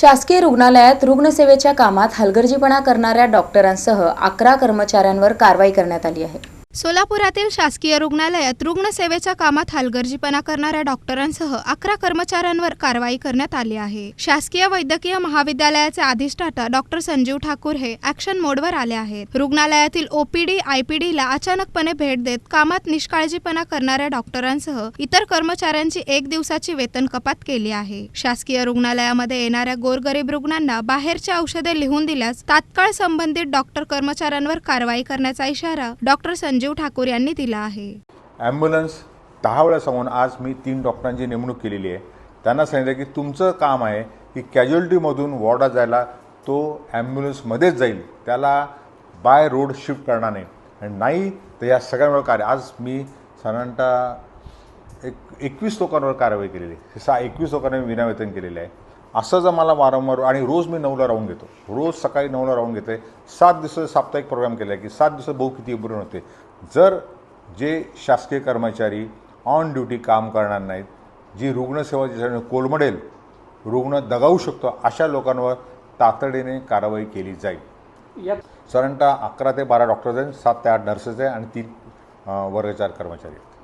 शासकीय रुग्णालयात रुग्णसेवेच्या कामात हलगर्जीपणा करणाऱ्या डॉक्टरांसह अकरा कर्मचाऱ्यांवर कारवाई करण्यात आली आहे. सोलापुरातील शासकीय रुग्णालयात रुग्णसेवेच्या कामात हलगर्जीपणा करणाऱ्या डॉक्टरांसह अकरा कर्मचाऱ्यांवर कारवाई करण्यात आली आहे. शासकीय वैद्यकीय महाविद्यालयाचे अधिष्ठाता डॉक्टर संजीव ठाकूर हे ऍक्शन मोडवर आले आहेत. रुग्णालयातील ओपीडी आयपीडीला अचानकपणे भेट देत कामात निष्काळजीपणा करणाऱ्या डॉक्टरांसह इतर कर्मचाऱ्यांची एक दिवसाची वेतन कपात केली आहे. शासकीय रुग्णालयामध्ये येणाऱ्या गोरगरीब रुग्णांना बाहेरची औषधे लिहून दिल्यास तात्काळ संबंधित डॉक्टर कर्मचाऱ्यांवर कारवाई करण्याचा इशारा डॉक्टर संजीव ठाकूर यांनी दिला आहे. ॲम्ब्युलन्स दहा वेळा सांगून आज मी तीन डॉक्टरांची नेमणूक केलेली आहे. त्यांना सांगितलं की तुमचं काम आहे की कॅज्युअल्टीमधून वॉर्डात जायला तो ॲम्ब्युलन्समध्येच जाईल. त्याला बाय रोड शिफ्ट करणार नाही. आणि नाही तर या सगळ्यांवर कार्य आज मी साधारणतः एक एकवीस लोकांवर कारवाई केलेली आहे. सहा एकवीस लोकांना मी विनावेतन केलेलं आहे. असं जर मला वारंवार आणि रोज मी नऊला राहून घेतो. रोज सकाळी नऊला राहून घेतो आहे सात दिवस साप्ताहिक प्रोग्राम केला आहे की सात दिवस भाऊ किती इम्प्रूव्ह होते जर जे शासकीय कर्मचारी ऑन ड्युटी काम करणार नाहीत जी रुग्णसेवा ज्याच्याने कोलमडेल रुग्ण दगावू शकतो अशा लोकांवर तातडीने कारवाई केली जाईल. साधारणतः अकरा ते बारा डॉक्टर्स आहेत सात ते आठ नर्सेस आहे आणि तीन वर्गचार कर्मचारी आहेत.